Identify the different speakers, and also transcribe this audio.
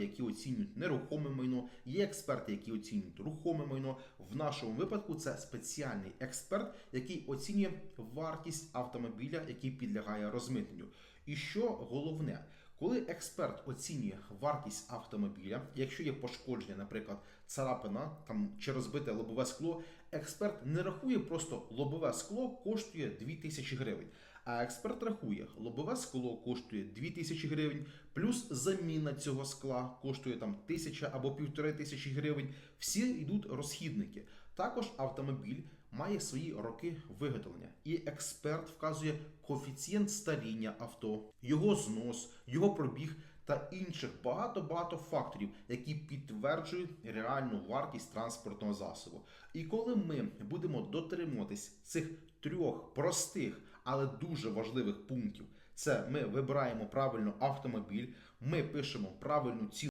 Speaker 1: експерти, які оцінюють нерухоме майно, є експерти, які оцінюють рухоме майно. В нашому випадку це спеціальний експерт, який оцінює вартість автомобіля, який підлягає розмитненню. І що головне, коли експерт оцінює вартість автомобіля, якщо є пошкодження, наприклад, царапина там чи розбите лобове скло, експерт не рахує просто лобове скло коштує 2000 гривень. А експерт рахує, лобове скло коштує 2000 гривень, плюс заміна цього скла коштує там 1000 або півтори тисячі гривень. Всі йдуть розхідники. Також автомобіль має свої роки виготовлення, і експерт вказує коефіцієнт старіння авто, його знос, його пробіг та інших багато-багато факторів, які підтверджують реальну вартість транспортного засобу. І коли ми будемо дотримуватись цих трьох простих, але дуже важливих пунктів, це ми вибираємо правильно автомобіль, ми пишемо правильну ціну.